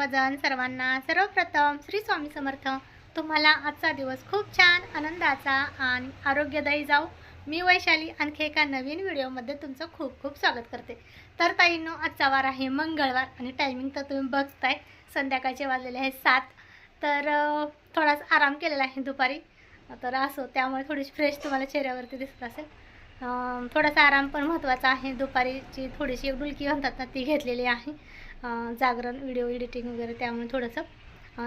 सर्वजण सर्वांना सर्वप्रथम श्री स्वामी समर्थ. तुम्हाला आजचा दिवस खूप छान आनंदाचा आणि आरोग्यदायी जाऊ मी वैशाली आणखी एका नवीन व्हिडिओमध्ये तुमचं खूप खूप स्वागत करते. तर ताईंनो आजचा वार आहे मंगळवार आणि टायमिंग तर तुम्ही बघताय. संध्याकाळचे वाजलेले आहे सात. तर थोडासा आराम केलेला आहे दुपारी. तर असो त्यामुळे थोडीशी फ्रेश तुम्हाला चेहऱ्यावरती दिसत असेल. थोडासा आराम पण महत्त्वाचा आहे. दुपारीची थोडीशी डुलकी म्हणतात ना ती घेतलेली आहे. जागरण व्हिडिओ एडिटिंग वगैरे त्यामुळे थोडंसं.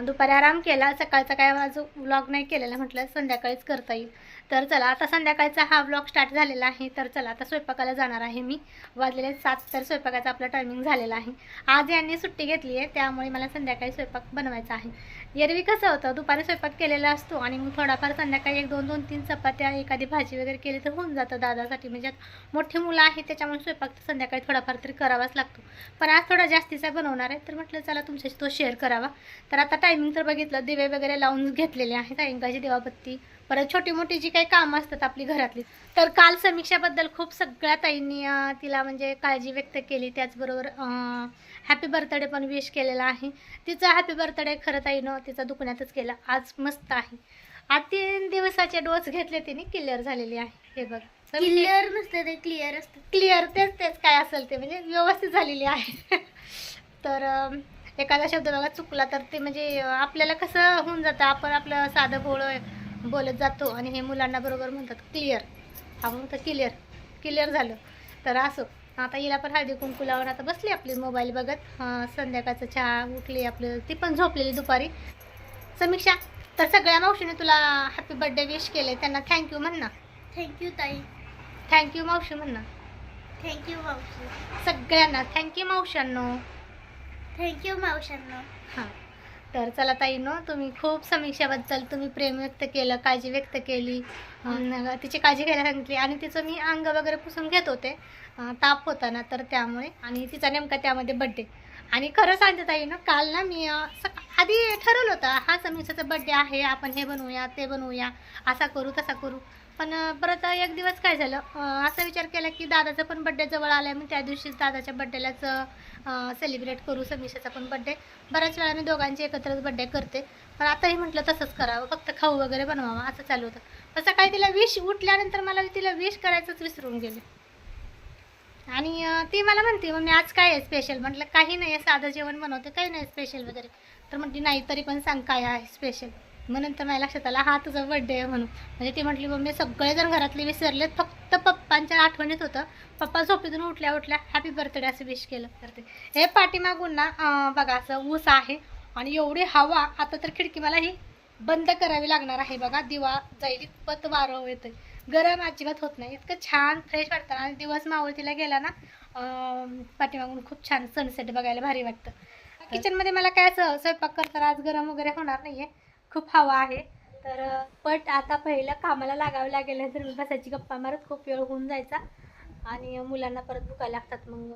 दुपारी आराम केला सकाळचा काय आज व्लॉग नाही केलेला म्हटलं संध्याकाळीच करता येईल. तर चला आता संध्याकाळचा हा व्लॉग स्टार्ट झालेला आहे तर चला आता स्वयंपाकाला जाणार आहे मी. वाजलेले सात तर स्वयंपाकाचा आपला टायमिंग झालेला आहे. आज यांनी सुट्टी घेतली आहे त्यामुळे मला संध्याकाळी स्वयंपाक बनवायचा आहे. एरवी कसं होतं? दुपारी स्वयंपाक केलेला असतो आणि मग थोडाफार संध्याकाळी एक दोन दोन तीन चपात्या एखादी भाजी वगैरे केली तर होऊन जातं दादासाठी. म्हणजे मोठी मुलं आहेत त्याच्यामुळे स्वयंपाक तर संध्याकाळी थोडाफार तरी करावाच लागतो. पण आज थोडा जास्तीचा बनवणार आहे तर म्हटलं चला तुमच्याशी तो शेअर करावा. तर आता टायमिंग तर बघितलं दिवे वगैरे लावून घेतलेले आहेत सायंकाळची देवाबत्ती. परत छोटी मोठी जी काही कामं असतात आपली घरातली. तर काल समीक्षाबद्दल खूप सगळ्या ताईंनी तिला म्हणजे काळजी व्यक्त केली. त्याचबरोबर हॅपी बर्थडे पण विश केलेला आहे. तिचा हॅपी बर्थडे खरं ताईनं तिचा दुखण्यातच केला आज मस्त आहे. आज तीन दिवसाचे डोस घेतले तिने. क्लिअर झालेली आहे. हे बघ. क्लिअर नसतं ते क्लिअर असतं. क्लिअर तेच तेच काय असेल ते. म्हणजे व्यवस्थित झालेली आहे. तर एखादा शब्द बघा चुकला तर ते म्हणजे आपल्याला कसं होऊन जातं. आपण आपलं साधं भोळं बोलत जातो आणि हे मुलांना बरोबर म्हणतात. क्लिअर आपण म्हणतो क्लिअर क्लिअर झालं. तर असो. आता हिला पण हळदी कुंकू लावून आता बसली आपली मोबाईल बघत. संध्याकाळचं चहा उठली आपलं. ती पण झोपलेली दुपारी. समीक्षा तर सगळ्या मावशीने तुला हॅपी बर्थडे विश केले त्यांना थँक्यू म्हण ना. थँक्यू ताई. थँक्यू मावशी म्हण ना. थँक्यू मावशी. सगळ्यांना. थँक्यू मावशांनो थँक्यू मावशांना हां. तर चला ताईनो तुम्ही खूप समीक्षाबद्दल तुम्ही प्रेम व्यक्त केलं काळजी व्यक्त केली. तिची काळजी घ्यायला सांगितली. आणि तिचं मी अंग वगैरे पुसून घेत होते. ताप होता ना तर त्यामुळे. आणि तिचा नेमका त्यामध्ये बड्डे आणि खरं सांगते ताई ना काल ना मी आधी ठरवलं होतं हा समीक्षाचा बड्डे आहे आपण हे बनवूया ते बनवूया असा करू तसा करू. पण परत एक दिवस काय झालं? असा विचार केला की दादाचा पण बड्डे जवळ आला आहे मग त्या दिवशीच दादाच्या बड्डेलाच सेलिब्रेट करू समीशाचा पण बड्डे बऱ्याच वेळा मी दोघांचे एकत्रच बड्डे करते. पण आताही म्हटलं तसंच करावं फक्त खाऊ वगैरे बनवावा असं चालू होतं. पण सकाळी तिला विश उठल्यानंतर मला तिला विश करायचंच विसरून गेले. आणि ती मला म्हणते मग मी आज काय आहे स्पेशल म्हटलं काही नाही आहे साधं जेवण बनवते काही नाही स्पेशल वगैरे. तर म्हटली नाही तरी पण सांग काय आहे स्पेशल मग नंतर माझ्या लक्षात आला हा तुझा बड्डे आहे म्हणून. म्हणजे ती म्हटली मग मी सगळेजण घरातले विसरलेत फक्त पप्पांच्या आठवणीत होतं. पप्पा झोपेतून उठल्या उठल्या हॅपी बर्थडे असं विश केलं. करते हे पाठीमागून ना बघा असं ऊस आहे आणि एवढी हवा आता तर खिडकी मला ही बंद करावी लागणार आहे बघा. दिवा जाईल इतपत वारं येतं गरम अजिबात होत नाही. इतकं छान फ्रेश वाटतं आणि दिवस मावळतीला गेला ना पाठीमागून खूप छान सनसेट बघायला भारी वाटतं. किचनमध्ये मला काय असं स्वयंपाक करताना आज गरम वगैरे होणार नाही आहे खूप हवा आहे. तर पट आता पहिलं कामाला लागावं लागेल तर मी बसायची गप्पा मारत खूप वेळ होऊन जायचा. आणि मुलांना परत भुका लागतात मग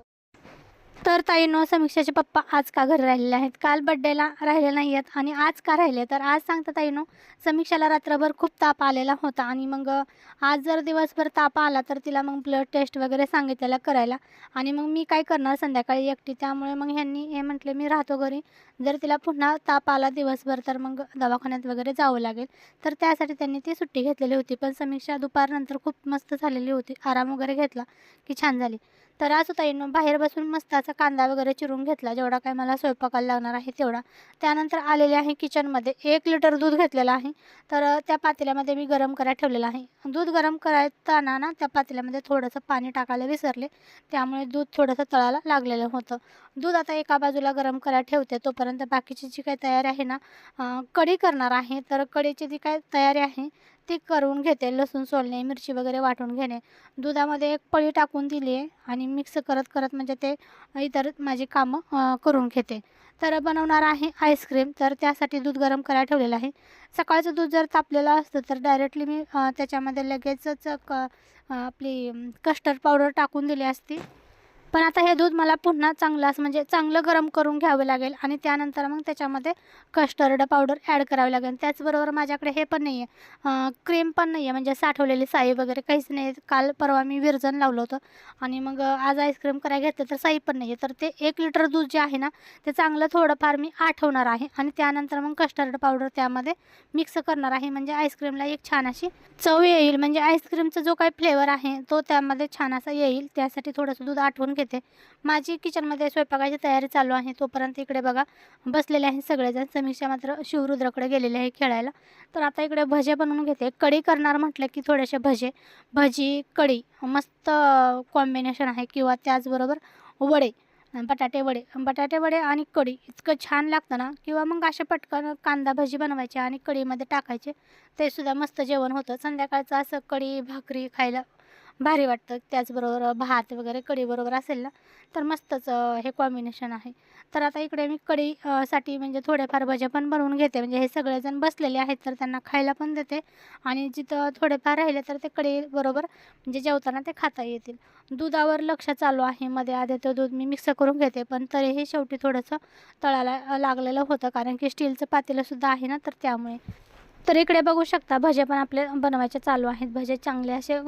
तर ताईनो समीक्षाचे पप्पा आज का घरी राहिलेले आहेत? काल बड्डेला राहिले नाही आहेत आणि आज का राहिले? तर आज सांगता ताईनो समीक्षाला रात्रभर खूप ताप आलेला होता आणि मग आज जर दिवसभर ताप आला तर तिला मग ब्लड टेस्ट वगैरे सांगितलेला करायला. आणि मग मी काय करणार संध्याकाळी एकटी? त्यामुळे मग ह्यांनी हे म्हटले मी राहतो घरी. जर तिला पुन्हा ताप आला दिवसभर तर मग दवाखान्यात वगैरे जावं लागेल. तर त्यासाठी त्यांनी ती सुट्टी घेतलेली होती. पण समीक्षा दुपारनंतर खूप मस्त झालेली होती. आराम वगैरे घेतला की छान झाली. तर आज ताईनं बाहेर बसून मस्त असा कांदा वगैरे चिरून घेतला जेवढा काय मला स्वयंपाकाला लागणार आहे तेवढा. त्यानंतर आलेले आहे किचनमध्ये एक लिटर दूध घेतलेलं आहे. तर त्या पातेल्यामध्ये मी गरम करायला ठेवलेलं आहे. दूध गरम करताना ना त्या पातेल्यामध्ये थोडंसं पाणी टाकायला विसरले. त्यामुळे दूध थोडंसं तळायला लागलेलं होतं. दूध आता एका बाजूला गरम करायला ठेवते तोपर्यंत बाकीची जी काही तयारी आहे ना कढी करणार आहे. तर कढीची जी काय तयारी आहे ती करून घेते लसूण सोलणे मिरची वगैरे वाटून घेणे. दुधामध्ये एक पळी टाकून दिली आहे आणि मिक्स करत करत म्हणजे ते इतर माझी कामं करून घेते. तर बनवणार आहे आईस्क्रीम तर त्यासाठी दूध गरम करायला ठेवलेलं आहे. सकाळचं दूध जर तापलेलं असतं तर डायरेक्टली मी त्याच्यामध्ये लगेचच क आपली कस्टर्ड पावडर टाकून दिली असती. पण आता हे दूध मला पुन्हा चांगलं असं म्हणजे चांगलं गरम करून घ्यावं लागेल आणि त्यानंतर मग त्याच्यामध्ये कस्टर्ड पावडर ॲड करावी लागेल. त्याचबरोबर माझ्याकडे हे पण नाही आहे क्रीम पण नाही आहे म्हणजे साठवलेली साई वगैरे काहीच नाही. आहे काल परवा मी विरजन लावलं होतं. आणि मग आज आईस्क्रीम करायला घेतलं तर साई पण नाही आहे तर ते एक लिटर दूध जे आहे ना ते चांगलं थोडंफार मी आठवणार आहे. आणि त्यानंतर मग कस्टर्ड पावडर त्यामध्ये मिक्स करणार आहे. म्हणजे आईस्क्रीमला एक छान अशी चव येईल. म्हणजे आईस्क्रीमचा जो काही फ्लेवर आहे तो त्यामध्ये छान असा येईल. त्यासाठी थोडंसं दूध आठवून घेते. माझी किचनमध्ये स्वयंपाकाची तयारी चालू आहे. तोपर्यंत इकडे बघा बसलेले आहे सगळेजण. समीक्षा मात्र शिवरुद्राकडे गेलेले आहे खेळायला. तर आता इकडे भजे बनवून घेते. कढी करणार म्हटलं की थोडेसे भजे. भजी कढी मस्त कॉम्बिनेशन आहे किंवा त्याचबरोबर वडे बटाटे वडे. बटाटे वडे आणि कढी इतकं छान लागतं ना किंवा मग असे पटकन कांदा भजी बनवायचे आणि कढीमध्ये टाकायचे. ते सुद्धा मस्त जेवण होतं. संध्याकाळचं असं कढी भाकरी खायला भारी वाटतं. त्याचबरोबर भात वगैरे कढीबरोबर असेल ना तर मस्तच हे कॉम्बिनेशन आहे. तर आता इकडे मी कढी साठी म्हणजे थोडेफार भजे पण बनवून घेते. म्हणजे हे सगळेजण बसलेले आहेत तर त्यांना खायला पण देते. आणि जिथं थोडेफार राहिले तर ते कढीबरोबर म्हणजे जेवताना ते खाता येतील. दुधावर लक्ष चालू आहे. मध्ये आधी ते दूध मी मिक्स करून घेते पण तरीही शेवटी थोडंसं तळाला लागलेलं होतं. कारण की स्टीलचं पातेलंसुद्धा आहे ना तर त्यामुळे. तर इकडे बघू शकता भजे पण आपले बनवायचे चालू आहेत. भजे चांगले असे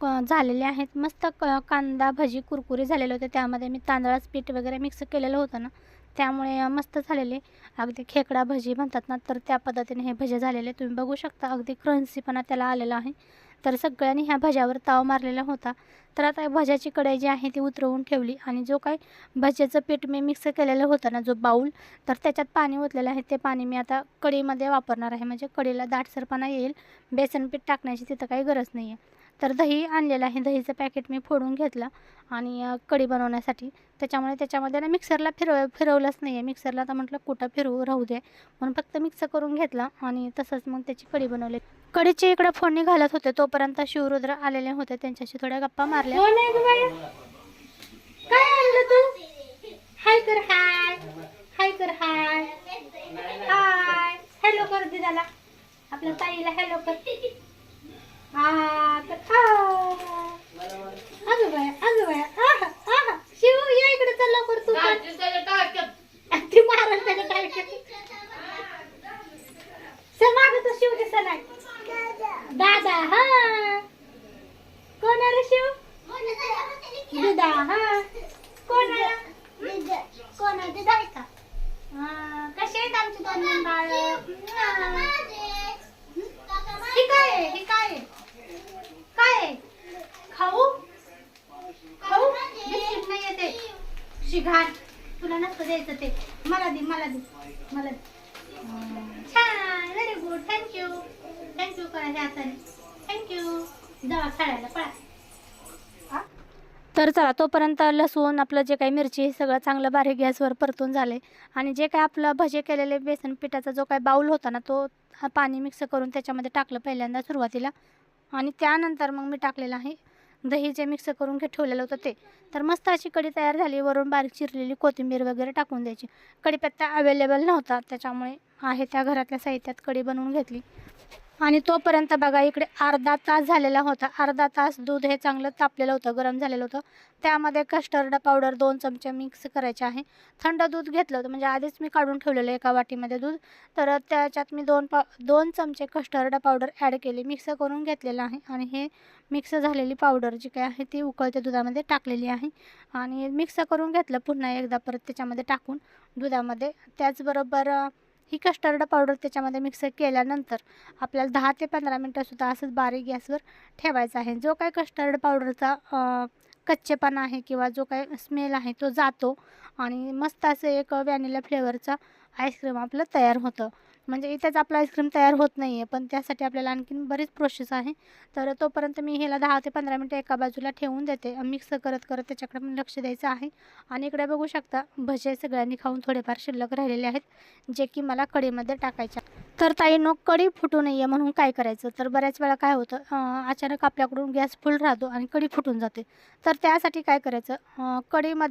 क- झालेले आहेत. मस्त क कांदा भजी कुरकुरी झालेले होते. त्यामध्ये मी तांदळाचं पीठ वगैरे मिक्स केलेलं होतं ना. त्यामुळे मस्त झालेले. अगदी खेकडा भजी म्हणतात ना तर त्या पद्धतीने हे भजे झालेले. तुम्ही बघू शकता अगदी क्रन्सीपणा त्याला आलेला आहे. तर सगळ्यांनी ह्या भज्यावर ताव मारलेला होता. तर आता भज्याची कढई जी आहे ती उतरवून ठेवली आणि जो काही भज्याचं पीठ मी मिक्स केलेलं होतं ना जो बाऊल तर त्याच्यात पाणी ओतलेलं आहे. ते पाणी मी आता कडीमध्ये वापरणार आहे. म्हणजे कडीला दाटसरपणा येईल. बेसन पीठ टाकण्याची तिथं काही गरज नाही आहे तर दही आणलेलं आहे. दहीचं पॅकेट मी फोडून घेतलं आणि कढी बनवण्यासाठी. त्याच्यामुळे त्याच्यामध्ये ना मिक्सरला फिरव फिरवलंच नाही आहे मिक्सरला तर म्हटलं कुठं फिरवू राहू दे. म्हणून फक्त मिक्स करून घेतलं आणि तसंच मग त्याची कढी बनवली. कढीची इकडं फोडणी घालत होते. तोपर्यंत शिवरुद्र आलेले होते. त्यांच्याशी थोड्या गप्पा मारल्या. हो काय आणलं तू? हाय कर हाय. हाय कर हाय. हाय. हॅलो कर दिदाला. आपल्या ताईला हॅलो कर. शिव या इकडे चल लवकर तू पण. ती मारल त्याच्या टाळक्यात सर मागं तो शिव दिसा नाही दादा हा कोण आहे रे शिव दिदा हा कोण आहे कोण आहे दिदा आहे का हा, कसे आहेत आमची दोन दोन बाळ ही काय आहे ही काय आहे काय आहे खाऊ खाऊ बिस्किट नाही येते शिघाट तुला नसतं द्यायचं ते मला दे मला दे मला दे हम्म, छान व्हेरी गुड थँक्यू थँक्यू करायच्या हाताने थँक्यू जावा खेळायला पळा तर चला तोपर्यंत लसूण आपलं जे काही मिरची हे सगळं चांगलं बारीक गॅसवर परतून झाले. आणि जे काही आपलं भजे केलेले बेसन पिठाचा जो काही बाऊल होता ना तो हा पाणी मिक्स करून त्याच्यामध्ये टाकलं पहिल्यांदा सुरुवातीला. आणि त्यानंतर मग मी टाकलेलं आहे दही जे मिक्स करून घे ठेवलेलं होतं ते. तर मस्त अशी कढी तयार झाली वरून बारीक चिरलेली कोथिंबीर वगैरे टाकून द्यायची. कढीपत्ता अवेलेबल नव्हता त्याच्यामुळे आहे त्या घरातल्या साहित्यात कढी बनवून घेतली. आणि तोपर्यंत बघा इकडे अर्धा तास झालेला होता. अर्धा तास दूध हे चांगलं तापलेलं होतं गरम झालेलं होतं. त्यामध्ये कस्टर्ड पावडर दोन चमचे मिक्स करायचे आहे. थंड दूध घेतलं होतं म्हणजे आधीच मी काढून ठेवलेलं एका वाटीमध्ये दूध. तर त्याच्यात मी दोन पा दोन चमचे कस्टर्ड पावडर ॲड केली मिक्स करून घेतलेलं आहे. आणि हे मिक्स झालेली पावडर जी काय आहे ती उकळत्या दुधामध्ये टाकलेली आहे. आणि मिक्स करून घेतलं पुन्हा एकदा परत त्याच्यामध्ये टाकून दुधामध्ये. त्याचबरोबर ही कस्टर्ड पावडर त्याच्यामध्ये मिक्स केल्यानंतर आपल्याला दहा ते पंधरा मिनटंसुद्धा असंच बारीक गॅसवर ठेवायचा आहे. जो काही कस्टर्ड पावडरचा कच्चेपणा आहे किंवा जो काही स्मेल आहे तो जातो आणि मस्त असं एक व्हॅनिला फ्लेवरचा आईस्क्रीम आपलं तयार होतं. म्हणजे इथेच आपलं आईस्क्रीम तयार होत नाही आहे पण त्यासाठी आपल्याला आणखीन बरीच प्रोसेस आहे. तर तोपर्यंत मी ह्याला दहा ते पंधरा मिनटं एका बाजूला ठेवून देते. मिक्स करत करत त्याच्याकडे पण लक्ष द्यायचं आहे. आणि इकडे बघू शकता भजे सगळ्यांनी खाऊन थोडेफार शिल्लक राहिलेले आहेत जे की मला कढीमध्ये टाकायच्या तर ताई नो कढी फुटू नये म्हणून काय करायचं? तर बऱ्याच वेळा काय होतं अचानक आपल्याकडून गॅस फुल राहतो आणि कढी फुटून जाते. तर त्यासाठी काय करायचं? अं,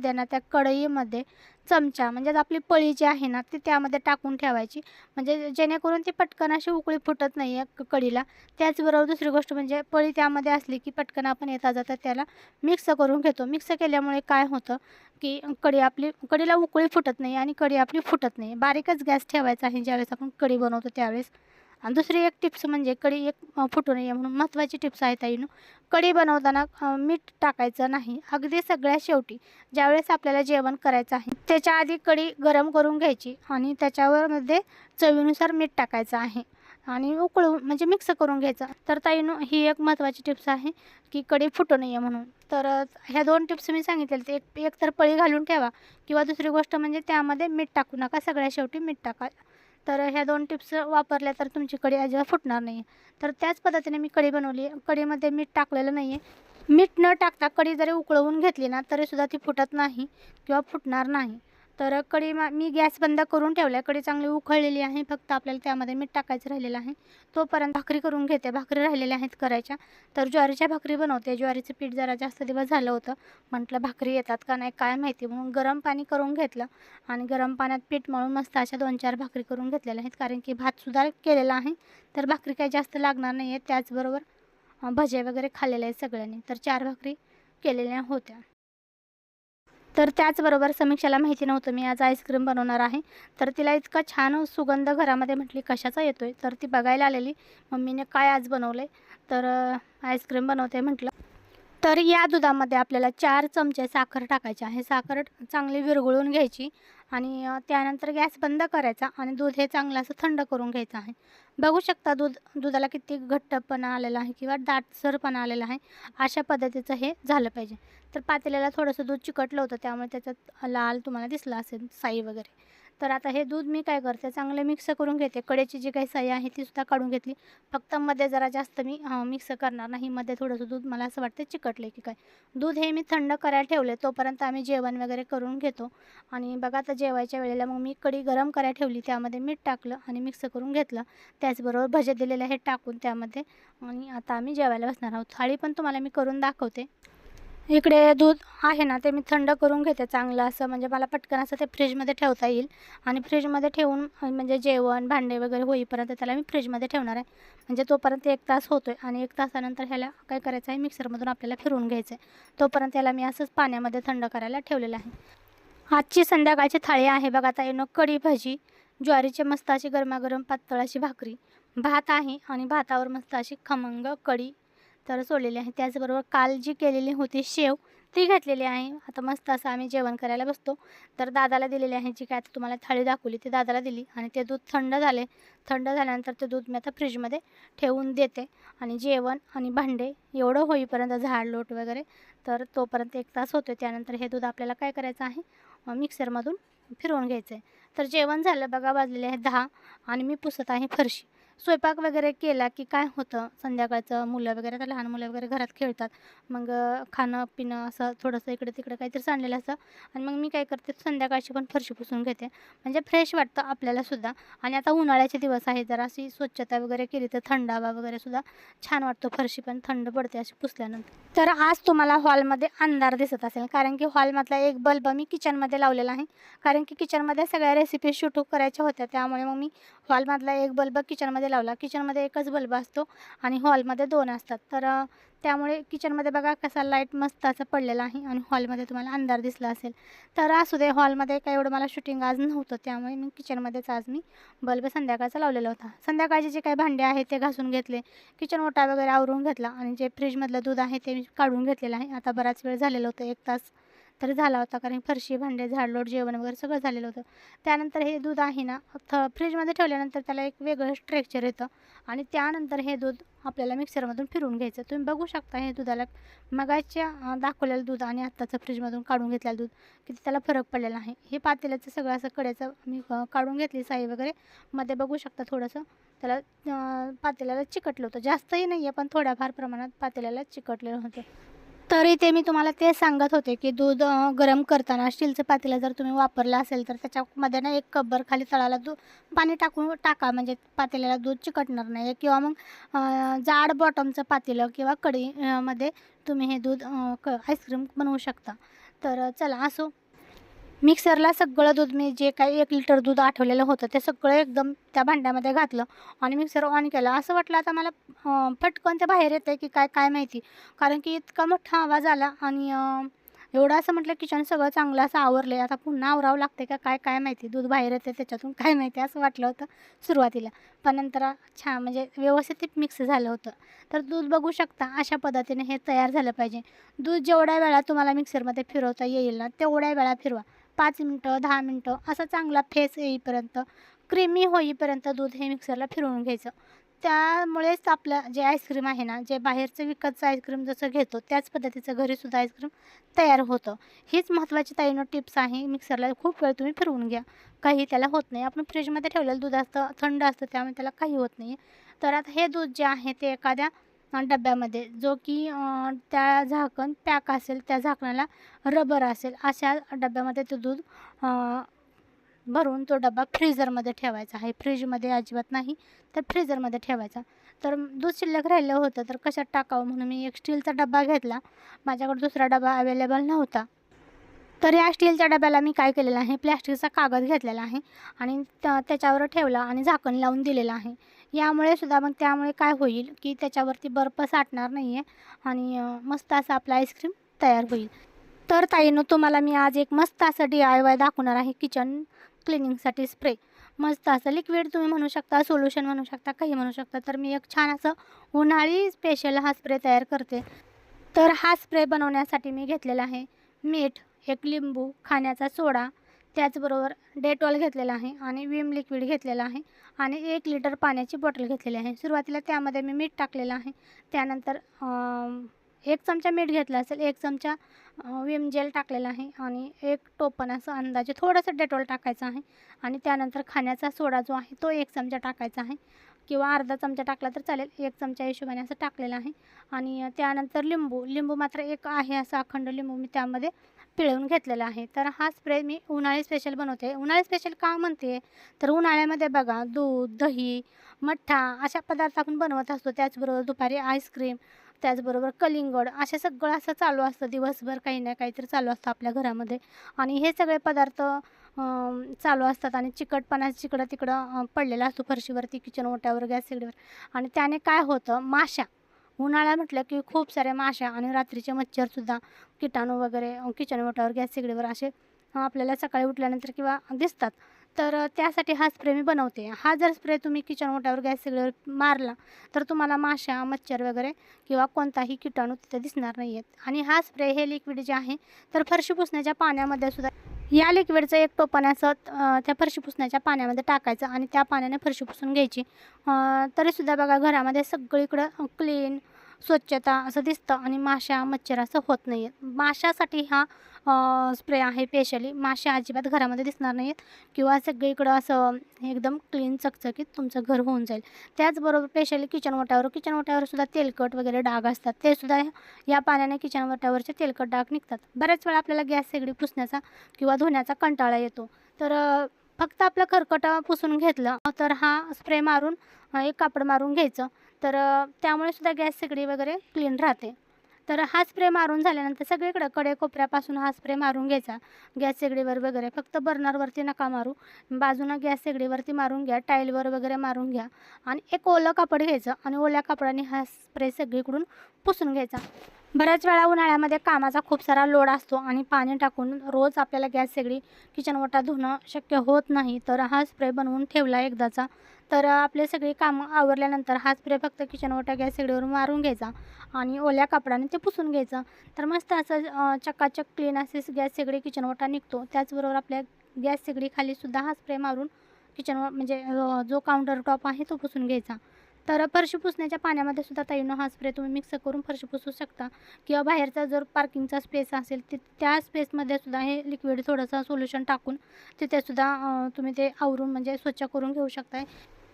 ना त्या कढईमध्ये चमचा म्हणजे आपली पळी जी आहे ना ती त्यामध्ये टाकून ठेवायची. म्हणजे जेणेकरून ती पटकन अशी उकळी फुटत नाही आहे कढीला त्याचबरोबर दुसरी गोष्ट म्हणजे पळी त्यामध्ये असली की पटकन आपण येता जाता त्याला मिक्स करून घेतो. मिक्स केल्यामुळे काय होतं की कढी आपली कढीला उकळी फुटत नाही आणि कढी आपली फुटत नाही. बारीकच गॅस ठेवायचा आहे ज्यावेळेस आपण कढी बनवतो त्यावेळेस. आणि दुसरी एक टिप्स म्हणजे कढी एक फुटू नये म्हणून महत्त्वाची टिप्स आहे ताईनं. कढी बनवताना मीठ टाकायचं नाही. अगदी सगळ्या शेवटी ज्यावेळेस आपल्याला जेवण करायचं आहे त्याच्या आधी कढी गरम करून घ्यायची आणि त्याच्यावरमध्ये चवीनुसार मीठ टाकायचं आहे आणि उकळून म्हणजे मिक्स करून घ्यायचं. तर ताईनं ही एक महत्त्वाची टिप्स आहे की कढी फुटू नये म्हणून. तर ह्या दोन टिप्स मी सांगितलेल्या एक एक तर पळी घालून ठेवा किंवा दुसरी गोष्ट म्हणजे त्यामध्ये मीठ टाकू नका. सगळ्या शेवटी मीठ टाका. तर ह्या दोन टिप्स वापरल्या तर तुमची कढी अजिबात फुटणार नाही तर त्याच पद्धतीने मी कढी बनवली. कढीमध्ये मीठ टाकलेलं नाही आहे मीठ न टाकता कढी जरी उकळवून घेतली ना तरीसुद्धा ती फुटत नाही किंवा फुटणार नाही. तर कढी मा मी गॅस बंद करून ठेवला आहे. कढी चांगली उकळलेली आहे. फक्त आपल्याला त्यामध्ये मीठ टाकायचं राहिलेलं आहे. तोपर्यंत भाकरी करून घेते. भाकरी राहिलेल्या आहेत करायच्या. तर ज्वारीच्या भाकरी बनवते. ज्वारीचं पीठ जरा जास्त दिवस झालं होतं. म्हटलं भाकरी येतात का नाही काय माहिती. म्हणून गरम पाणी करून घेतलं. आणि गरम पाण्यात पीठ मळून मस्त अशा दोन चार भाकरी करून घेतलेल्या आहेत. कारण की भातसुद्धा केलेला आहे. तर भाकरी काही जास्त लागणार नाही आहे त्याचबरोबर भजे वगैरे खाल्लेले आहेत सगळ्यांनी. तर चार भाकरी केलेल्या होत्या. तर त्याचबरोबर समीक्षाला माहिती नव्हतं मी आज आईस्क्रीम बनवणार आहे. तर तिला इतका छान सुगंध घरामध्ये म्हटली कशाचा येतोय? तर ती बघायला आलेली मम्मीने काय आज बनवलं आहे तर आईस्क्रीम बनवते म्हटलं. तर या दुधामध्ये आपल्याला चार चमचे साखर टाकायची आहे. साखर चांगली विरघळून घ्यायची आणि त्यानंतर गॅस बंद करायचा आणि दूध हे चांगलं असं थंड करून घ्यायचं आहे. बघू शकता दूध दुधाला किती घट्टपणा आलेला आहे किंवा दाटसरपणा आलेला आहे अशा पद्धतीचं हे झालं पाहिजे. तर पातेल्याला थोडंसं दूध चिकटलं होतं त्यामुळे त्याच्यात लाल तुम्हाला दिसला असेल साई वगैरे. तर आता हे दूध मी काय करते? चांगले मिक्स करून घेते. कडेची जी काही साई आहे तीसुद्धा काढून घेतली. फक्त मध्ये जरा जास्त मी मिक्स करणार नाही. मध्ये थोडंसं दूध मला असं वाटतं चिकटले की काय. दूध हे मी थंड करायला ठेवले तोपर्यंत आम्ही जेवण वगैरे करून घेतो. आणि बघा आता जेवायच्या वेळेला मग मी कडी गरम करायला ठेवली. त्यामध्ये मीठ टाकलं आणि मिक्स करून घेतलं. त्याचबरोबर भजे दिलेले हे टाकून त्यामध्ये. आणि आता आम्ही जेवायला बसणार आहोत. थाळी पण तुम्हाला मी करून दाखवते. इकडे दूध आहे ना ते मी थंड करून घेते चांगलं असं. म्हणजे मला पटकन असं ते फ्रीजमध्ये ठेवता येईल. आणि फ्रीजमध्ये ठेवून म्हणजे जेवण भांडे वगैरे होईपर्यंत त्याला मी फ्रीजमध्ये ठेवणार आहे. म्हणजे तोपर्यंत एक तास होतो आहे आणि एक तासानंतर ह्याला काय करायचं आहे मिक्सरमधून आपल्याला फिरवून घ्यायचं आहे तोपर्यंत त्याला मी असंच पाण्यामध्ये थंड करायला ठेवलेलं आहे. आजची संध्याकाळची थाळी आहे बघा आता येणं कढी भाजी ज्वारीची मस्त अशी गरमागरम पातळाची भाकरी भात आहे आणि भातावर मस्त अशी खमंग कढी तर सोडलेली आहे. त्याचबरोबर काल जी केलेली होती शेव ती घातलेली आहे. आता मस्त असं आम्ही जेवण करायला बसतो. तर दादाला दिलेली आहे जी काय आता तुम्हाला थाळी दाखवली ती दादाला दिली आणि ते दूध थंड झाले. थंड झाल्यानंतर ते दूध मी आता फ्रीजमध्ये ठेवून देते. आणि जेवण आणि भांडे एवढं होईपर्यंत झाड लोट वगैरे. तर तोपर्यंत एक तास होतो त्यानंतर हे दूध आपल्याला काय करायचं आहे? मिक्सरमधून फिरवून घ्यायचं आहे तर जेवण झालं. बघा वाजलेले आहे दहा आणि मी पुसत आहे फरशी. स्वयंपाक वगैरे केला की काय होतं? संध्याकाळचं मुलं वगैरे आता लहान मुलं वगैरे घरात खेळतात. मग खाणं पिणं असं थोडंसं इकडे तिकडे काहीतरी सांडलेलं असतं आणि मग मी काय करते संध्याकाळची पण फरशी पुसून घेते. म्हणजे फ्रेश वाटतं आपल्यालासुद्धा आणि आता उन्हाळ्याचे दिवस आहे जरा अशी स्वच्छता वगैरे केली तर थंडावा वगैरे सुद्धा छान वाटतो. फरशी पण थंड पडते अशी पुसल्यानंतर. तर आज तुम्हाला हॉलमध्ये अंधार दिसत असेल. कारण की हॉलमधला एक बल्ब मी किचनमध्ये लावलेला आहे. कारण की किचनमध्ये सगळ्या रेसिपी शूट करायच्या होत्या. त्यामुळे मग मी हॉलमधला एक बल्ब किचनमध्ये लावला. किचनमध्ये एकच बल्ब असतो आणि हॉलमध्ये दोन असतात. तर त्यामुळे किचनमध्ये बघा कसा लाइट मस्त असा पडलेला आहे आणि हॉलमध्ये तुम्हाला अंधार दिसला असेल. तर असू दे हॉलमध्ये काय एवढं मला शूटिंग आज नव्हतं. त्यामुळे मी किचनमध्येच आज मी बल्ब संध्याकाळचा लावलेला होता. संध्याकाळचे जे काही भांडे आहेत ते घासून घेतले. किचन ओटा वगैरे आवरून घेतला आणि जे फ्रीजमधलं दूध आहे ते मी काढून घेतलेलं आहे. आता बराच वेळ झालेलं होतं एक तास तरी झाला होता कारण फरशी भांडे झाडलोट जेवण वगैरे सगळं झालेलं होतं. त्यानंतर हे दूध आहे ना थ फ्रीजमध्ये ठेवल्यानंतर त्याला एक वेगळं स्ट्रेक्चर येतं आणि त्यानंतर हे दूध आपल्याला मिक्सरमधून फिरून घ्यायचं. तुम्ही बघू शकता हे दुधाला मगाच्या दाखवलेलं दूध आणि आत्ताचं फ्रीजमधून काढून घेतलेलं दूध किती त्याला फरक पडलेला आहे. हे पातेल्याचं सगळं असं कड्याचं मी काढून घेतली साई वगैरे. मध्ये बघू शकता थोडंसं. त्याला पातेल्याला चिकटलं होतं. जास्तही नाही आहे पण थोड्याफार प्रमाणात पातेल्याला चिकटलेलं होतं. तर इथे मी तुम्हाला ते सांगत होते की दूध गरम करताना स्टीलचं पातेलं जर तुम्ही वापरलं असेल तर त्याच्यामध्ये ना एक कब्बर खाली तळाला दूध पाणी टाकून टाका. म्हणजे पातेल्याला दूध चिकटणार नाही. किंवा मग जाड बॉटमचं पातेलं किंवा कढीमध्ये तुम्ही हे दूध क आईस्क्रीम बनवू शकता. तर चला असो. मिक्सरला सगळं दूध मी जे काही एक लिटर दूध आठवलेलं होतं ते सगळं एकदम त्या भांड्यामध्ये घातलं आणि मिक्सर ऑन केला. असं वाटलं आता मला पटकन ते बाहेर येतं की काय काय माहिती. कारण की इतका मोठा आवाज आला आणि एवढं असं म्हटलं किचन सगळं चांगलं असं आवरलं आता पुन्हा आवरावं लागते का काय काय माहिती? दूध बाहेर येते त्याच्यातून काय माहिती? असं वाटलं होतं सुरुवातीला. पण नंतर छान म्हणजे व्यवस्थित मिक्स झालं होतं. तर दूध बघू शकता अशा पद्धतीने हे तयार झालं पाहिजे. दूध जेवढ्या वेळा तुम्हाला मिक्सरमध्ये फिरवता येईल ना तेवढ्या वेळा फिरवा. पाच मिनटं दहा मिनटं असा चांगला फेस येईपर्यंत क्रीमी होईपर्यंत दूध हे मिक्सरला फिरवून घ्यायचं. त्यामुळेच आपलं जे आईस्क्रीम आहे ना जे बाहेरचं विकतचं आईस्क्रीम जसं घेतो त्याच पद्धतीचं घरीसुद्धा आईस्क्रीम तयार होतं. हीच महत्त्वाची ताईनं टिप्स आहे मिक्सरला खूप वेळ तुम्ही फिरवून घ्या. काही त्याला होत नाही. आपण फ्रीजमध्ये ठेवलेलं दूध असतं थंड असतं त्यामुळे त्याला काही होत नाही तर आता हे दूध जे आहे ते एखाद्या डब्यामध्ये. जो की त्या झाकण पॅक असेल त्या झाकणाला रबर असेल अशा डब्यामध्ये तो दूध भरून तो डबा फ्रीझरमध्ये ठेवायचा आहे. फ्रीजमध्ये अजिबात नाही तर फ्रीजरमध्ये ठेवायचा. तर दूध शिल्लक राहिलं होतं तर कशात टाकावं म्हणून मी एक स्टीलचा डबा घेतला. माझ्याकडे दुसरा डबा अवेलेबल नव्हता. तर या स्टीलच्या डब्याला मी काय केलेलं आहे? प्लॅस्टिकचा कागद घेतलेला आहे आणि त्या त्याच्यावर ठेवला आणि झाकण लावून दिलेलं आहे. यामुळे सुद्धा मग त्यामुळे काय होईल की त्याच्यावरती बर्फ साठणार नाही आहे आणि मस्त असं आपलं आईस्क्रीम तयार होईल. तर ताईनं तुम्हाला मी आज एक मस्त असं डी आय वाय दाखवणार आहे किचन क्लिनिंगसाठी स्प्रे. मस्त असं लिक्विड तुम्ही म्हणू शकता सोल्युशन म्हणू शकता काही म्हणू शकता तर मी एक छान असं उन्हाळी स्पेशल हा स्प्रे तयार करते. तर हा स्प्रे बनवण्यासाठी मी घेतलेला आहे मीठ एक लिंबू खाण्याचा सोडा त्याचबरोबर डेटॉल घेतलेला आहे आणि विम लिक्विड घेतलेला आहे आणि एक लिटर पाण्याची बॉटल घेतलेली आहे. सुरुवातीला त्यामध्ये मी मीठ टाकलेलं आहे. त्यानंतर एक चमचा मीठ घेतलं असेल एक चमचा विम जेल टाकलेला आहे आणि एक टोपण असं अंदाजे थोडंसं डेटॉल टाकायचं आहे आणि त्यानंतर खाण्याचा सोडा जो आहे तो एक चमचा टाकायचा आहे. किंवा अर्धा चमचा टाकला तर चालेल एक चमचा हिशोबाने असं टाकलेलं आहे. आणि त्यानंतर लिंबू लिंबू मात्र एक आहे असं अखंड लिंबू मी त्यामध्ये पिळवून घेतलेला आहे. तर हा स्प्रे मी उन्हाळी स्पेशल बनवते. उन्हाळी स्पेशल का म्हणते? तर उन्हाळ्यामध्ये बघा दूध दही मठ्ठा अशा पदार्थ आपण बनवत असतो. त्याचबरोबर दुपारी आईस्क्रीम त्याचबरोबर कलिंगड असे सगळं असं चालू असतं. दिवसभर काही ना काहीतरी चालू असतं आपल्या घरामध्ये. आणि हे सगळे पदार्थ चालू असतात आणि चिकटपणा जिकडं तिकडं पडलेला असतो फरशीवरती किचन ओट्यावर गॅस सिलेंडरवर. आणि त्याने काय होतं? माशा. उन्हाळा म्हटलं की खूप साऱ्या माशा आणि रात्रीचे मच्छरसुद्धा किटाणू वगैरे किचन ओट्यावर गॅस शेगडीवर असे आपल्याला सकाळी उठल्यानंतर किंवा दिसतात. तर त्यासाठी हा स्प्रे मी बनवते. हा जर स्प्रे तुम्ही किचन ओट्यावर गॅस शेगडीवर मारला तर तुम्हाला माशा मच्छर वगैरे किंवा कोणताही किटाणू तिथे दिसणार नाही आहेत आणि हा स्प्रे हे लिक्विड जे आहे तर फरशी पुसण्याच्या पाण्यामध्ये सुद्धा या लिक्विडचं एक टोपण असं त्या फरशी पुसण्याच्या पाण्यामध्ये टाकायचं आणि त्या पाण्याने फरशी पुसून घ्यायची. तरीसुद्धा बघा घरामध्ये सगळीकडं क्लीन स्वच्छता असं दिसतं आणि माशा मच्छर असं होत नाही आहेत माशासाठी हा स्प्रे आहे स्पेशली माशा अजिबात घरामध्ये दिसणार नाहीत किंवा सगळीकडं असं एकदम क्लीन चकचकीत तुमचं घर होऊन जाईल. त्याचबरोबर स्पेशली किचन ओट्यावर किचन ओट्यावर सुद्धा तेलकट वगैरे डाग असतात. ते सुद्धा या पाण्याने किचन ओट्यावरचे तेलकट डाग निघतात. बऱ्याच वेळा आपल्याला गॅस शेगडी पुसण्याचा किंवा धुण्याचा कंटाळा येतो. तर फक्त आपलं खरकट पुसून घेतलं तर हा स्प्रे मारून एक कापड मारून घ्यायचं. तर त्यामुळे सुद्धा गॅस शेगडी वगैरे क्लीन राहते. तर हा स्प्रे मारून झाल्यानंतर सगळीकडं कडे कोपऱ्यापासून हा स्प्रे मारून घ्यायचा. गॅस शेगडीवर वगैरे फक्त बर्नरवरती नका मारू. बाजूनं गॅस शेगडीवरती मारून घ्या टाईलवर वगैरे मारून घ्या. आणि एक ओलं कापड घ्यायचं आणि ओल्या कापडाने हा स्प्रे सगळीकडून पुसून घ्यायचा. बऱ्याच वेळा उन्हाळ्यामध्ये कामाचा खूप सारा लोड असतो आणि पाणी टाकून रोज आपल्याला गॅस शेगडी किचन ओटा धुणं शक्य होत नाही. तर हा स्प्रे बनवून ठेवला एकदाचा. तर आपले सगळी कामं आवरल्यानंतर हा स्प्रे फक्त किचन ओटा गॅस सिडीवर मारून घ्यायचा आणि ओल्या कापडाने ते पुसून घ्यायचं. तर मस्त असं चकाचक क्लीन असे गॅस शेगडी किचन ओटा निघतो. त्याचबरोबर आपल्या गॅस शेगडीखालीसुद्धा हा स्प्रे मारून किचन म्हणजे जो काउंटर टॉप आहे तो पुसून घ्यायचा. तर फरशी पुसण्याच्या पाण्यामध्ये सुद्धा ताईनो हा स्प्रे तुम्ही मिक्स करून फरशी पुसू शकता. किंवा बाहेरचा जर पार्किंगचा स्पेस असेल ते त्या स्पेसमध्ये सुद्धा हे लिक्विड थोडंसं सोल्युशन टाकून तिथे सुद्धा तुम्ही ते आवरून म्हणजे स्वच्छ करून घेऊ शकताय.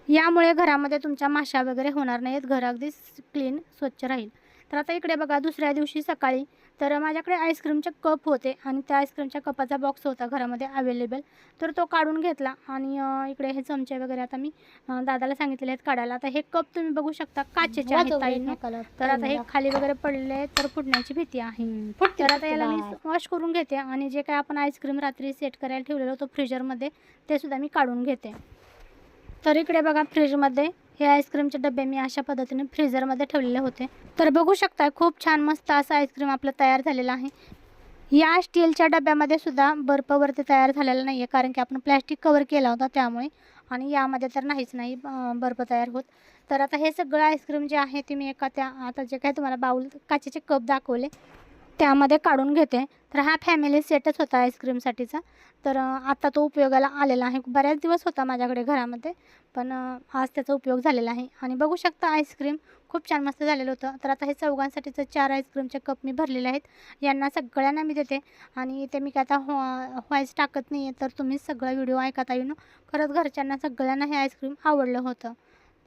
यामुळे घरामध्ये तुमच्या माशा वगैरे होणार नाहीत. घर अगदी क्लीन स्वच्छ राहील. तर आता इकडे बघा दुसऱ्या दिवशी सकाळी तर माझ्याकडे आईस्क्रीमचे कप होते आणि त्या आईस्क्रीमच्या कपाचा बॉक्स होता घरामध्ये अवेलेबल तर तो काढून घेतला आणि इकडे हे चमचे वगैरे आता मी दादाला सांगितलेले आहेत काढायला. आता हे कप तुम्ही बघू शकता काचेचे आहेत. तर आता हे खाली वगैरे पडले तर फुटण्याची भीती आहे. तर आता याला मी वॉश करून घेते आणि जे काय आपण आईस्क्रीम रात्री सेट करायला ठेवलेलं होतं फ्रीजरमध्ये ते सुद्धा मी काढून घेते. तर इकडे बघा फ्रीजमध्ये हे आईस्क्रीमचे डबे मी अशा पद्धतीने फ्रीजरमध्ये ठेवलेले होते. तर बघू शकता खूप छान मस्त असं आईस्क्रीम आपलं तयार झालेलं आहे. या स्टीलच्या डब्यामध्ये सुद्धा बर्फवरती तयार झालेला नाही आहे कारण की आपण प्लॅस्टिक कवर केला होता त्यामुळे. आणि यामध्ये तर नाहीच नाही बर्फ तयार होत. तर आता हे सगळं आईस्क्रीम जे आहे ते मी एका त्या आता जे काय तुम्हाला बाऊल काचेचे कप दाखवले त्यामध्ये काढून घेते. तर हा फॅमिली सेटच होता आईस्क्रीमसाठीचा तर आता तो उपयोगाला आलेला आहे. बऱ्याच दिवस होता माझ्याकडे घरामध्ये पण आज त्याचा उपयोग झालेला आहे. आणि बघू शकता आईस्क्रीम खूप छान मस्त झालेलं होतं. तर आता हे चौघांसाठीचं चार आईस्क्रीमचे कप मी भरलेले आहेत. यांना सगळ्यांना मी देते. आणि ते मी काय आता हो व्हॉईस टाकत नाही आहे तर तुम्ही सगळं व्हिडिओ ऐकता येऊन खरंच घरच्यांना सगळ्यांना हे आईस्क्रीम आवडलं होतं.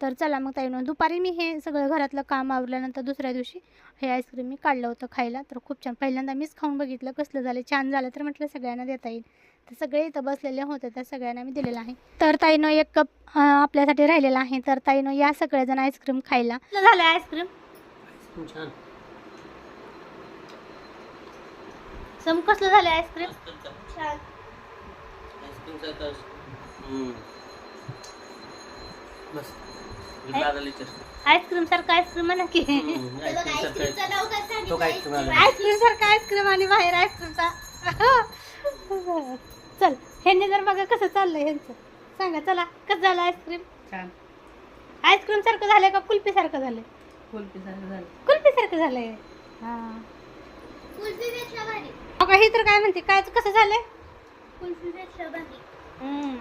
तर चला मग ताईनो दुपारी मी हे सगळं घरातलं काम आवरल्यानंतर दुसऱ्या दिवशी हे आईस्क्रीम मी काढलं होतं खायला. तर खूप छान. पहिल्यांदा मीच खाऊन बघितलं कसलं झालं छान झालं तर म्हटलं सगळ्यांना देता येईल. तर सगळे इथं बसलेले होते त्या सगळ्यांना मी दिलेलं आहे. तर ताईनं एक कप आपल्यासाठी राहिलेला आहे. तर ताईनं या सगळेजण आईस्क्रीम खायला. झालं आईस्क्रीम आईस्क्रीम छान. सम कसलं झालं आईस्क्रीम छान. आईस्क्रीम सारखं आईस्क्रीम म्हणा की. हे आईस्क्रीम आईस्क्रीमचं सारखं तो काय आईस्क्रीम सारखं आणि बाहेर आईस्क्रीमचा. चल ह्यांनी जर बघा कसं चाललंय ह्यांचं. सांगा चला कसं झालं आईस्क्रीम? छान. आईस्क्रीम सारखं झालंय का कुल्फी सारखं झालंय? कुल्फी सारखं झालं कुल्फी सारखं झालंय. हा. अगं ही तर काय म्हणते काय कसं झालंय? भारी.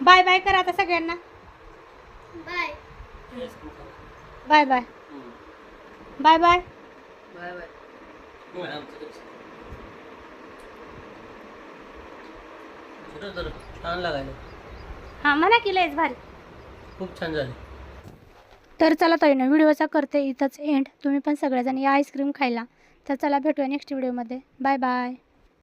बाय बाय करा आता सगळ्यांना. Bye. Bye bye. Bye bye छान लागायला. हा म्हणा की लयच भारी खूप छान झाले. तर चला ताई ना व्हिडिओचा करते इथंच एंड तुम्ही पण सगळेजण या आईस्क्रीम खायला. तर चला भेटूया नेक्स्ट व्हिडिओमध्ये बाय बाय